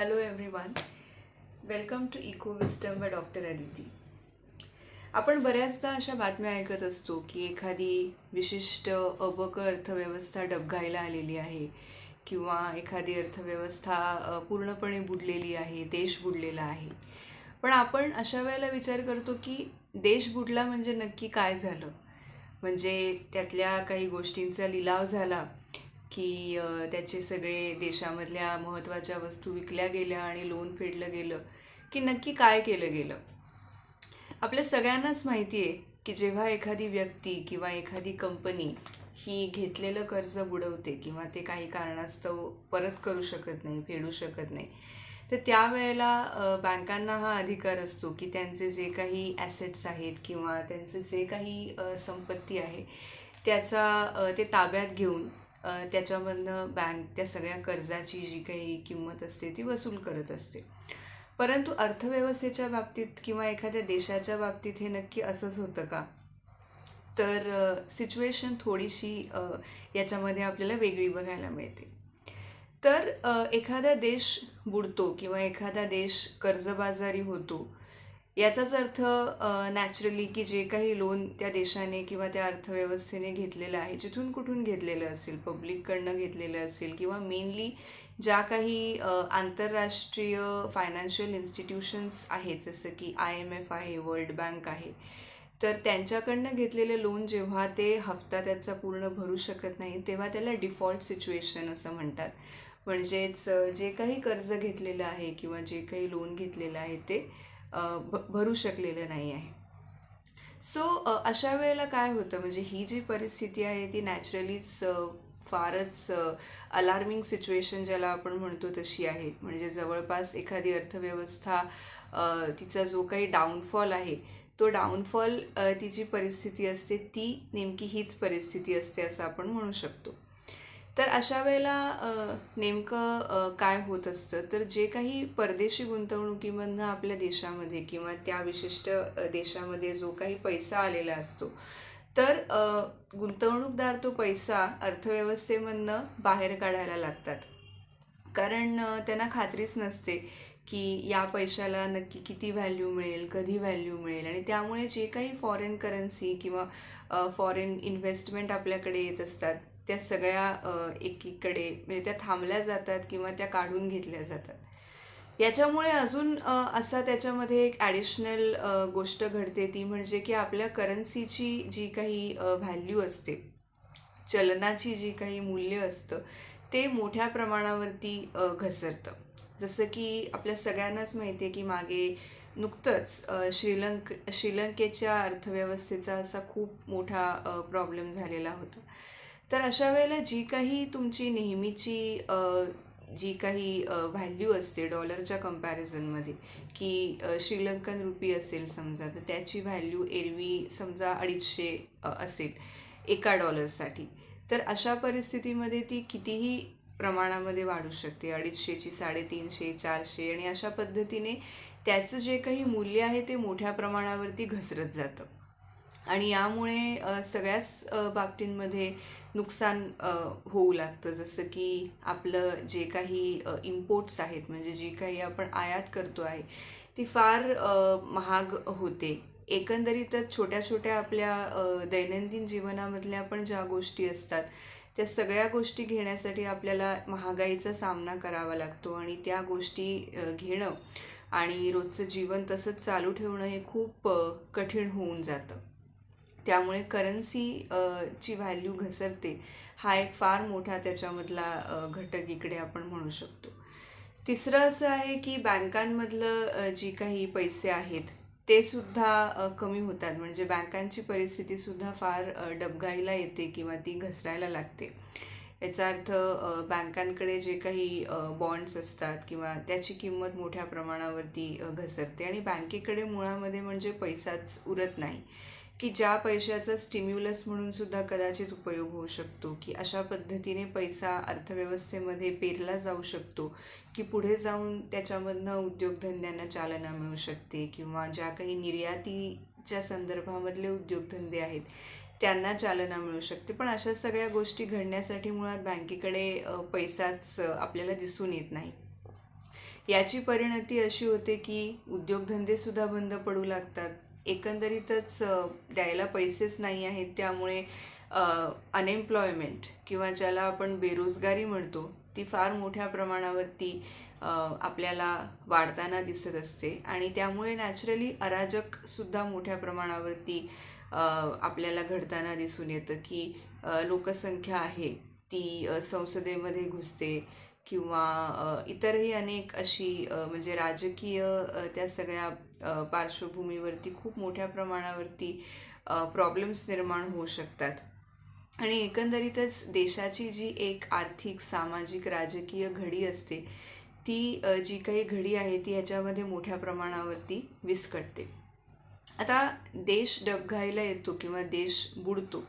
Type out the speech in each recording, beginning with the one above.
Hello everyone welcome to eco wisdom by doctor Aditi आपण बऱ्याचदा अशा बातम्या ऐकत असतो की एखादी विशिष्ट अबक अर्थव्यवस्था डबघायला आलेली आहे किंवा एखादी अर्थव्यवस्था पूर्णपणे बुडलेली आहे देश बुडलेला आहे. पण आपण अशा वेळेला विचार करतो की देश बुडला म्हणजे नक्की काय झालं? म्हणजे त्यातल्या काही गोष्टींचा लिलाव झाला की त्याचे सगळे देशामधल्या महत्त्वाच्या वस्तू विकल्या गेल्या आणि लोन फेडलं गेलं की नक्की काय केलं गेलं? आपल्या सगळ्यांनाच माहिती आहे की जेव्हा एखादी व्यक्ती किंवा एखादी कंपनी ही घेतलेलं कर्ज बुडवते किंवा ते काही कारणास्तव परत करू शकत नाही फेडू शकत नाही तर त्यावेळेला बँकांना हा अधिकार असतो की त्यांचे जे काही ॲसेट्स आहेत किंवा त्यांचे जे काही संपत्ती आहे त्याचा ते ताब्यात घेऊन त्याच्यामधनं बँक त्या सगळ्या कर्जाची जी काही किंमत असते ती वसूल करत असते. परंतु अर्थव्यवस्थेच्या बाबतीत किंवा एखाद्या देशाच्या बाबतीत हे नक्की असंच होतं का? तर सिच्युएशन थोडीशी याच्यामध्ये आपल्याला वेगळी बघायला मिळते. तर एखादा देश बुडतो किंवा एखादा देश कर्जबाजारी होतो याचाच अर्थ नॅचरली की जे काही लोन त्या देशाने किंवा त्या अर्थव्यवस्थेने घेतलेलं आहे जिथून कुठून घेतलेलं असेल पब्लिककडनं घेतलेलं असेल किंवा मेनली ज्या काही आंतरराष्ट्रीय फायनान्शियल इन्स्टिट्यूशन्स आहेत जसं की आय एम एफ आहे वर्ल्ड बँक आहे तर त्यांच्याकडनं घेतलेलं लोन जेव्हा ते हप्ता त्याचा पूर्ण भरू शकत नाही तेव्हा त्याला डिफॉल्ट सिच्युएशन असं म्हणतात. म्हणजेच जे काही कर्ज घेतलेलं आहे किंवा जे काही लोन घेतलेलं आहे ते भ भरू शकलेलं नाही आहे. सो अशा वेळेला काय होतं? म्हणजे ही जी परिस्थिती आहे ती नॅचरलीच फारच अलार्मिंग सिच्युएशन ज्याला आपण म्हणतो तशी आहे. म्हणजे जवळपास एखादी अर्थव्यवस्था तिचा जो काही डाऊनफॉल आहे तो डाऊनफॉल ती जी परिस्थिती असते ती नेमकी हीच परिस्थिती असते असं आपण म्हणू शकतो. तर अशा वेळेला नेमकं काय होत असतं? तर जे काही परदेशी गुंतवणुकीमधनं आपल्या देशामध्ये किंवा त्या विशिष्ट देशामध्ये जो काही पैसा आलेला असतो तर गुंतवणूकदार तो पैसा अर्थव्यवस्थेमधनं बाहेर काढायला लागतात. कारण त्यांना खात्रीच नसते की या पैशाला नक्की किती व्हॅल्यू मिळेल कधी व्हॅल्यू मिळेल आणि त्यामुळे जे काही फॉरेन करन्सी किंवा फॉरेन इन्व्हेस्टमेंट आपल्याकडे येत असतात त्या सगळ्या एकीकडे म्हणजे त्या थांबल्या जातात किंवा त्या काढून घेतल्या जातात. याच्यामुळे अजून असा त्याच्यामध्ये एक ॲडिशनल गोष्ट घडते. ती म्हणजे की आपल्या करन्सीची जी काही व्हॅल्यू असते चलनाची जी काही मूल्य असतं ते मोठ्या प्रमाणावरती घसरतं. जसं की आपल्या सगळ्यांनाच माहिती आहे की मागे नुकतंच श्रीलंक श्रीलंकेच्या अर्थव्यवस्थेचा असा खूप मोठा प्रॉब्लेम झालेला होता. तर अशा वेळेला जी काही तुमची नेहमीची जी काही व्हॅल्यू असते डॉलरच्या कंपॅरिझनमध्ये की श्रीलंकन रुपी असेल समजा तर त्याची व्हॅल्यू एरवी समजा अडीचशे असेल एका डॉलरसाठी तर अशा परिस्थितीमध्ये ती कितीही प्रमाणामध्ये वाढू शकते. अडीचशेची साडेतीनशे चारशे आणि अशा पद्धतीने त्याचं जे काही मूल्य आहे ते मोठ्या प्रमाणावरती घसरत जातं. आणि यामुळे सगळ्याच बाबतींमध्ये नुकसान होऊ लागतं. जसं की आपलं जे काही इम्पोर्ट्स आहेत म्हणजे जी काही आपण आयात करतो आहे ती फार महाग होते. एकंदरीतच छोट्या छोट्या आपल्या दैनंदिन जीवनामधल्या पण ज्या गोष्टी असतात त्या सगळ्या गोष्टी घेण्यासाठी आपल्याला महागाईचा सामना करावा लागतो आणि त्या गोष्टी घेणं आणि रोजचं जीवन तसंच चालू ठेवणं हे खूप कठीण होऊन जातं. त्यामुळे करन्सी ची व्हॅल्यू घसरते. हा एक फार मोठा त्याच्यामधला घटक इकडे आपण म्हणू शकतो. तिसरं असं आहे की बँकांमधलं जी काही पैसे आहेत ते सुद्धा कमी होतात. म्हणजे बँकांची परिस्थितीसुद्धा फार डबगाईला डबघाईला येते किंवा ती घसरायला लागते. याचा अर्थ बँकांकडे जे काही बॉन्ड्स असतात किंवा त्याची किंमत मोठ्या प्रमाणावरती घसरते. आणि बँकेकडे मुळामध्ये म्हणजे पैसाच उरत नाही. की ज्या पैशाचा स्टिम्युलस म्हणून सुद्धा कदाचित उपयोग होऊ शकतो की अशा पद्धतीने पैसा अर्थव्यवस्थेमध्ये पेरला जाऊ शकतो की पुढे जाऊन त्याच्यामधनं उद्योगधंद्यांना चालना मिळू शकते किंवा ज्या काही निर्यातीच्या संदर्भामधले उद्योगधंदे आहेत त्यांना चालना मिळू शकते. पण अशा सगळ्या गोष्टी घडण्यासाठी मुळात बँकेकडे पैसाच आपल्याला दिसून येत नाही. याची परिणती अशी होते की उद्योगधंदेसुद्धा बंद पडू लागतात. एकंदरीतच द्यायला पैसेच नाही आहेत त्यामुळे अनएम्प्लॉयमेंट किंवा ज्याला आपण बेरोजगारी म्हणतो ती फार मोठ्या प्रमाणावरती आपल्याला वाढताना दिसत असते. आणि त्यामुळे नॅचरली अराजकसुद्धा मोठ्या प्रमाणावरती आपल्याला घडताना दिसून येतं की लोकसंख्या आहे ती संसदेमध्ये घुसते किंवा इतरही अनेक अशी म्हणजे राजकीय त्या सगळ्या पार्श्वभूमीवरती खूप मोठ्या प्रमाणावरती प्रॉब्लेम्स निर्माण होऊ शकतात. आणि एकंदरीतच देशाची जी एक आर्थिक सामाजिक राजकीय घडी असते ती जी काही घडी आहे ती ह्याच्यामध्ये मोठ्या प्रमाणावरती विस्कटते. आता देश डबघाईला येतो किंवा देश बुडतो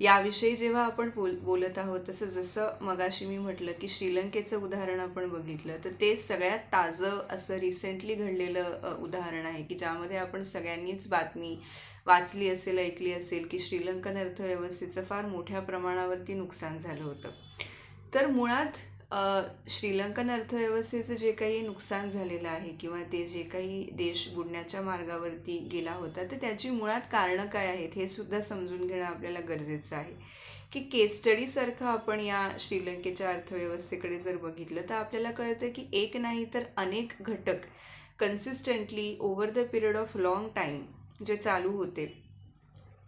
याविषयी जेव्हा आपण बोल बोलत आहोत तसं जसं मगाशी मी म्हटलं की श्रीलंकेचं उदाहरण आपण बघितलं तर ते सगळ्यात ताजं असं रिसेंटली घडलेलं उदाहरण आहे की ज्यामध्ये आपण सगळ्यांनीच बातमी वाचली असेल ऐकली असेल की श्रीलंकन अर्थव्यवस्थेचं फार मोठ्या प्रमाणावरती नुकसान झालं होतं. तर मुळात श्रीलंकन अर्थव्यवस्थेचं जे काही नुकसान झालेलं आहे किंवा ते जे काही देश बुडण्याच्या मार्गावरती गेला होता तर त्याची मुळात कारणं काय आहेत हे सुद्धा समजून घेणं आपल्याला गरजेचं आहे. की केस स्टडीसारखं आपण या श्रीलंकेच्या अर्थव्यवस्थेकडे जर बघितलं तर आपल्याला कळतं की एक नाही तर अनेक घटक consistently over the period of long time जे चालू होते.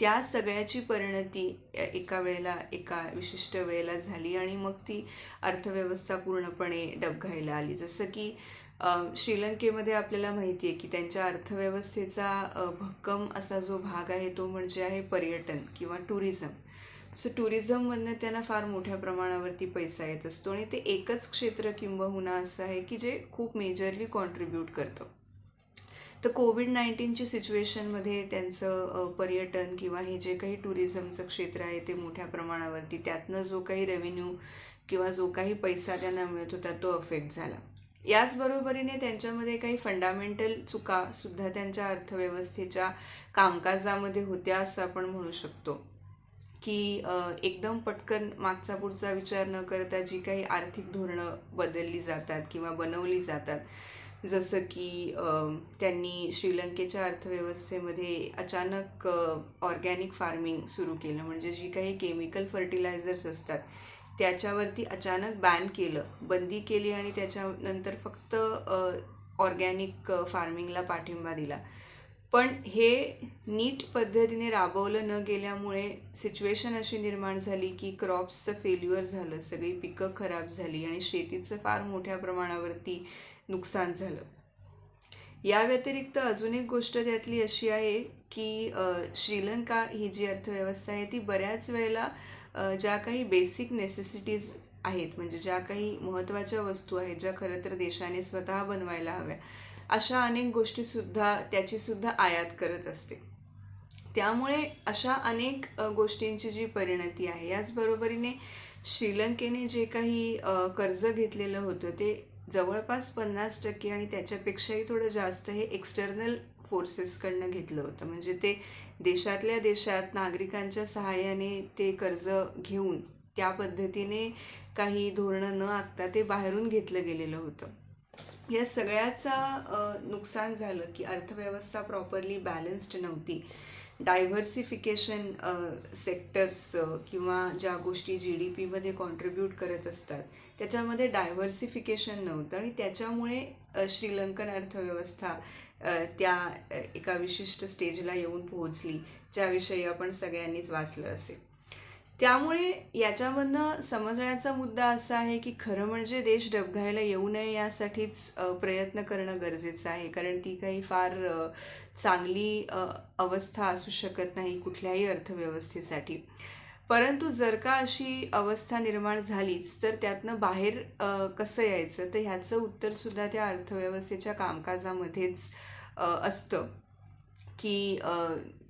त्या सगळ्याची परिणती एका वेळेला एका विशिष्ट वेळेला झाली आणि मग ती अर्थव्यवस्था पूर्णपणे डबघाईला आली. जसं की श्रीलंकेमध्ये आपल्याला माहिती आहे की त्यांच्या अर्थव्यवस्थेचा भक्कम असा जो भाग आहे तो म्हणजे आहे पर्यटन किंवा टुरिझम. सो टुरिझममधनं त्यांना फार मोठ्या प्रमाणावरती पैसा येत असतो आणि ते एकच क्षेत्र किंबहुना असं आहे की जे खूप मेजरली कॉन्ट्रीब्यूट करतं. तर कोविड नाईन्टीनच्या सिच्युएशनमध्ये त्यांचं पर्यटन किंवा हे जे काही टुरिझमचं क्षेत्र आहे ते मोठ्या प्रमाणावरती त्यातनं जो काही रेव्हेन्यू किंवा जो काही पैसा त्यांना मिळत होता तो अफेक्ट झाला. याचबरोबरीने त्यांच्यामध्ये काही फंडामेंटल चुकासुद्धा त्यांच्या अर्थव्यवस्थेच्या कामकाजामध्ये होत्या असं आपण म्हणू शकतो. की एकदम पटकन मागचा पुढचा विचार न करता जी काही आर्थिक धोरणं बदलली जातात किंवा बनवली जातात जसं की त्यांनी श्रीलंकेच्या अर्थव्यवस्थेमध्ये अचानक ऑर्गॅनिक फार्मिंग सुरू केलं. म्हणजे जी काही केमिकल फर्टिलायझर्स असतात त्याच्यावरती अचानक बॅन केलं बंदी केली आणि त्याच्यानंतर फक्त ऑर्गॅनिक फार्मिंगला पाठिंबा दिला. पण हे नीट पद्धतीने राबवलं न गेल्यामुळे सिच्युएशन अशी निर्माण झाली की क्रॉप्सचं फेल्युअर झालं सगळी पिकं खराब झाली आणि शेतीचं फार मोठ्या प्रमाणावरती नुकसान झालं. या व्यतिरिक्त अजून एक गोष्ट त्यातली अशी आहे की श्रीलंका ही जी अर्थव्यवस्था आहे ती बऱ्याच वेळेला ज्या काही बेसिक नेसेसिटीज आहेत म्हणजे ज्या काही महत्त्वाच्या वस्तू आहेत ज्या खरं तर देशाने स्वतः बनवायला हव्या अशा अनेक गोष्टीसुद्धा त्याचीसुद्धा आयात करत असते. त्यामुळे अशा अनेक गोष्टींची जी परिणती आहे याचबरोबरीने श्रीलंकेने जे काही कर्ज घेतलेलं होतं ते जवळपास पन्नास टक्के आणि त्याच्यापेक्षाही थोडं जास्त हे एक्सटर्नल फोर्सेसकडनं घेतलं होतं. म्हणजे ते देशातल्या देशात नागरिकांच्या सहाय्याने ते कर्ज घेऊन त्या पद्धतीने काही धोरणं न आखता ते बाहेरून घेतलं गेलेलं होतं. या सगळ्याचा नुकसान झालं की अर्थव्यवस्था प्रॉपरली बॅलन्स्ड नव्हती. डायव्हर्सिफिकेशन सेक्टर्स uh, uh, किंवा ज्या गोष्टी जी डी पीमध्ये कॉन्ट्रीब्यूट करत असतात त्याच्यामध्ये डायव्हर्सिफिकेशन नव्हतं. आणि त्याच्यामुळे uh, श्रीलंकन अर्थव्यवस्था त्या एका विशिष्ट स्टेजला येऊन पोहोचली ज्याविषयी आपण सगळ्यांनीच वाचलं असेल. त्यामुळे याच्यामधनं समजण्याचा मुद्दा असा आहे की खरं म्हणजे देश डबघायला येऊ नये यासाठीच प्रयत्न करणं गरजेचं आहे. कारण ती काही फार चांगली अवस्था असू शकत नाही कुठल्याही अर्थव्यवस्थेसाठी. परंतु जर का अशी अवस्था निर्माण झालीच तर त्यातनं बाहेर कसं यायचं? तर ह्याचं उत्तरसुद्धा त्या अर्थव्यवस्थेच्या कामकाजामध्येच असतं. की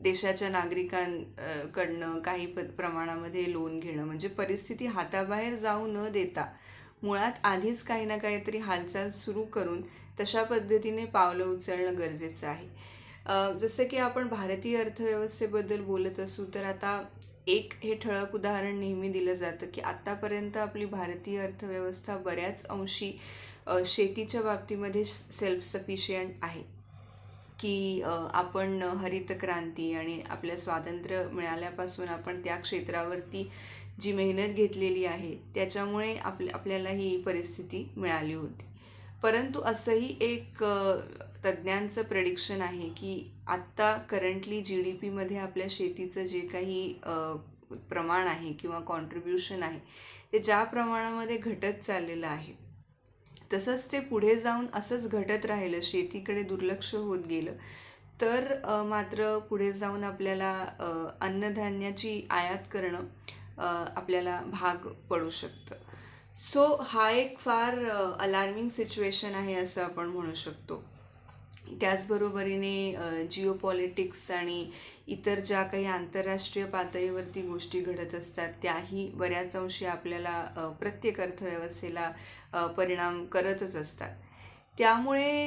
देशाच्या नागरिकांकडनं काही प प्रमाणामध्ये लोन घेणं. म्हणजे परिस्थिती हाताबाहेर जाऊ न देता मुळात आधीच काही ना काहीतरी हालचाल सुरू करून तशा पद्धतीने पावलं उचलणं गरजेचं आहे. जसं की आपण भारतीय अर्थव्यवस्थेबद्दल बोलत असू तर आता एक हे ठळक उदाहरण नेहमी दिलं जातं की आत्तापर्यंत आपली भारतीय अर्थव्यवस्था बऱ्याच अंशी शेतीच्या बाबतीमध्ये सेल्फ सफिशियंट आहे. की आपण हरित क्रांती आणि आपल्या स्वातंत्र्य मिळाल्यापासून आपण त्या क्षेत्रावरती जी मेहनत घेतलेली आहे त्याच्यामुळे आप आपल्याला ही परिस्थिती मिळाली होती. परंतु असंही एक तज्ज्ञांचं प्रडिक्शन आहे की आत्ता करंटली जी डी पीमध्ये आपल्या शेतीचं जे काही प्रमाण आहे किंवा कॉन्ट्रीब्युशन आहे ते ज्या प्रमाणामध्ये घटत चाललेलं आहे तसंच ते पुढे जाऊन असंच घटत राहिलं शेतीकडे दुर्लक्ष होत गेलं. तर मात्र पुढे जाऊन आपल्याला अन्नधान्याची आयात करणं आपल्याला भाग पडू शकतं. सो हा एक फार अलार्मिंग सिच्युएशन आहे असं आपण म्हणू शकतो. त्याचबरोबरीने जिओ पॉलिटिक्स आणि इतर ज्या काही आंतरराष्ट्रीय पातळीवरती गोष्टी घडत असतात त्याही बऱ्याच अंशी आपल्याला प्रत्येक अर्थव्यवस्थेला परिणाम करतच असतात. त्यामुळे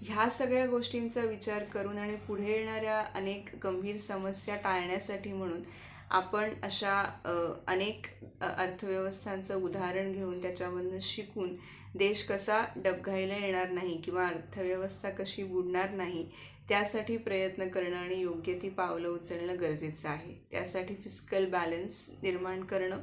ह्या सगळ्या गोष्टींचा विचार करून आणि पुढे येणाऱ्या अनेक गंभीर समस्या टाळण्यासाठी म्हणून आपण अशा अनेक अर्थव्यवस्थांचं उदाहरण घेऊन त्याच्यामधनं शिकून देश कसा डबघाईला येणार नाही किंवा अर्थव्यवस्था कशी बुडणार नाही त्यासाठी प्रयत्न करणं आणि योग्य ती पावलं उचलणं गरजेचं आहे. त्यासाठी फिजिकल बॅलन्स निर्माण करणं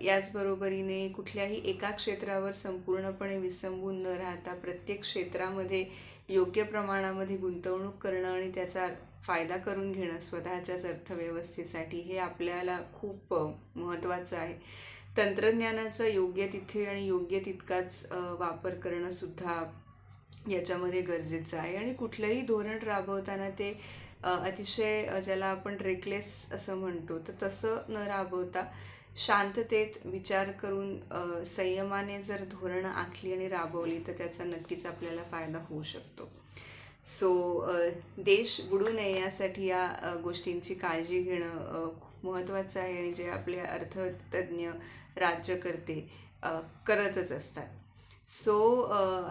याचबरोबरीने कुठल्याही एका क्षेत्रावर संपूर्णपणे विसंबून न राहता प्रत्येक क्षेत्रामध्ये योग्य प्रमाणामध्ये गुंतवणूक करणं आणि त्याचा फायदा करून घेणं स्वतःच्याच अर्थव्यवस्थेसाठी हे आपल्याला खूप महत्त्वाचं आहे. तंत्रज्ञानाचा योग्य तिथे आणि योग्य तितकाच वापर करणंसुद्धा याच्यामध्ये गरजेचं आहे. आणि कुठलंही धोरण राबवताना ते अतिशय ज्याला आपण रेकलेस असं म्हणतो तर तसं न राबवता शांततेत विचार करून संयमाने जर धोरणं आखली आणि राबवली तर त्याचा नक्कीच आपल्याला फायदा होऊ शकतो. सो देश बुडू नये यासाठी या गोष्टींची काळजी घेणं खूप महत्त्वाचं आहे आणि जे आपले अर्थतज्ज्ञ राज्यकर्ते करतच असतात. सो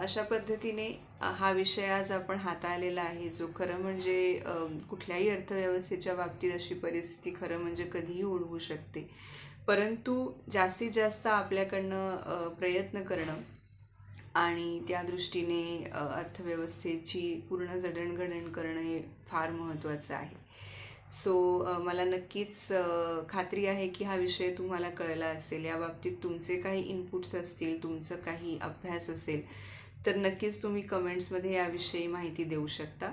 अशा पद्धतीने हा विषय आज आपण हाताळलेला आहे जो खरं म्हणजे कुठल्याही अर्थव्यवस्थेच्या बाबतीत अशी परिस्थिती खरं म्हणजे कधीही ओढवू शकते. परंतु जास्तीत जास्त आपल्याकडनं प्रयत्न करणं आणि त्या दृष्टीने अर्थव्यवस्थेची पूर्ण जडणघडण करणं हे फार महत्त्वाचं आहे. सो मला नक्कीच खात्री आहे की हा विषय तुम्हाला कळला असेल. या बाबतीत तुमचे काही इनपुट्स असतील तुमचं काही अभ्यास असेल तर नक्कीच तुम्ही कमेंट्समध्ये याविषयी माहिती देऊ शकता.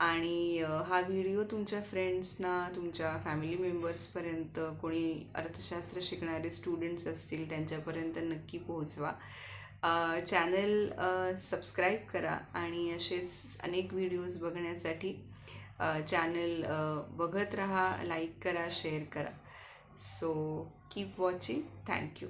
आणि हा व्हिडिओ तुमच्या फ्रेंड्सना तुमच्या फॅमिली मेंबर्सपर्यंत कोणी अर्थशास्त्र शिकणारे स्टुडंट्स असतील त्यांच्यापर्यंत नक्की पोहोचवा. चॅनल सबस्क्राईब करा आणि असेच अनेक व्हिडिओज बघण्यासाठी चॅनल बघत राहा लाईक करा शेअर करा. So keep watching. Thank you.